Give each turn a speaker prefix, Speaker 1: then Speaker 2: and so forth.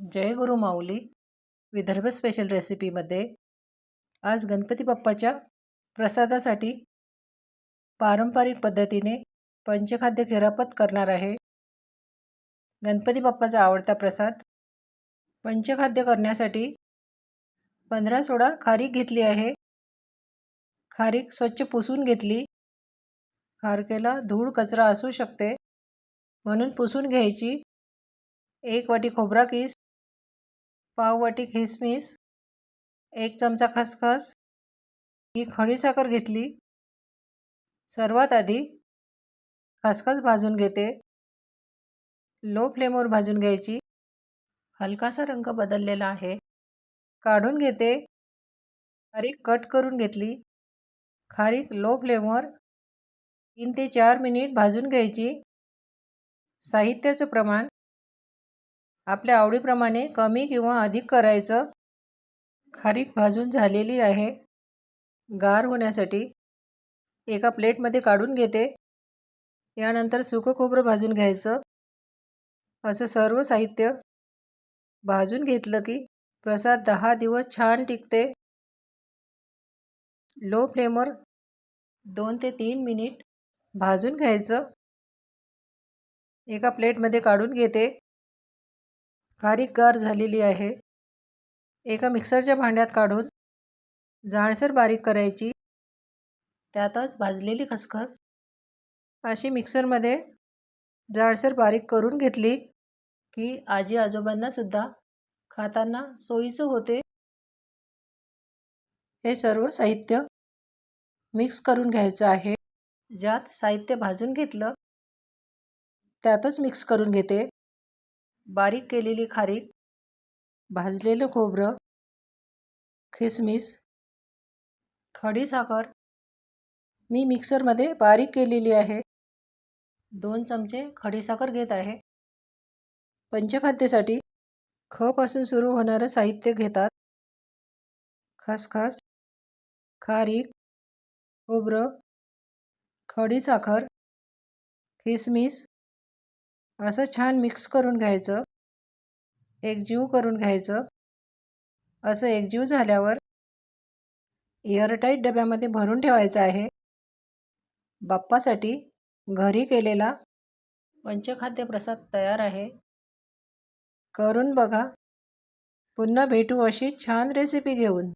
Speaker 1: जय गुरु माऊली. Vidarbha special रेसिपीमध्ये आज गणपती बाप्पाच्या प्रसादासाठी पारंपरिक पद्धतीने पंचखाद्य खिरापत करणार आहे. गणपती बाप्पाचा आवडता प्रसाद पंचखाद्य करण्यासाठी पंधरा सोडा खारीक घेतली आहे. खारीक स्वच्छ पुसून घेतली. खारकेला धूळ कचरा असू शकते. म्हणून पुसून घ्यायची. एक वाटी खोबरा किस पाववाटी खिसमिस एक चमचा खसखस ही खडीसाखर घेतली. सर्वात आधी खसखस भाजून घेते. लो फ्लेमवर भाजून घ्यायची. हलकासा रंग बदललेला आहे. काढून घेते. खारीक कट करून घेतली. खारीक लो फ्लेमवर तीन ते चार मिनिट भाजून घ्यायची. साहित्याचं प्रमाण आपल्या आवडीप्रमाणे कमी किंवा अधिक करायचं खारीक भाजून झालेली आहे. गार होण्यासाठी एका प्लेटमध्ये काढून घेते. यानंतर सुकं खोबरं भाजून घ्यायचं. असं सर्व साहित्य भाजून घेतलं की प्रसाद दहा दिवस छान टिकते. लो फ्लेमवर दोन ते तीन मिनिट भाजून घ्यायचं. एका प्लेटमध्ये काढून घेते. बारीक गार झालेली आहे. एका मिक्सरच्या भांड्यात काढून जाळसर बारीक करायची. त्यातच भाजलेली खसखस. अशी मिक्सरमध्ये जाळसर बारीक करून घेतली की आजी आजोबांनासुद्धा खाताना सोयीचं होते. हे सर्व साहित्य मिक्स करून घ्यायचं आहे. ज्यात साहित्य भाजून घेतलं त्यातच मिक्स करून घेते. बारीक केलेली खारीक भाजलेलं खोबरं खिसमिस खडीसाखर मी मिक्सरमध्ये बारीक केलेली आहे. दोन चमचे खडीसाखर घेत आहे. पंचखाद्यासाठी खपासून सुरू होणारं साहित्य घेतात. खसखस खारीक खोबरं खडीसाखर खिसमिस असं छान मिक्स करून घ्यायचं. एकजीव करून घ्यायचं. असं एकजीव झाल्यावर एअरटाईट डब्यामध्ये भरून ठेवायचं आहे. बाप्पासाठी घरी केलेला पंचखाद्य प्रसाद तयार आहे. करून बघा. पुन्हा भेटू अशी छान रेसिपी घेऊन.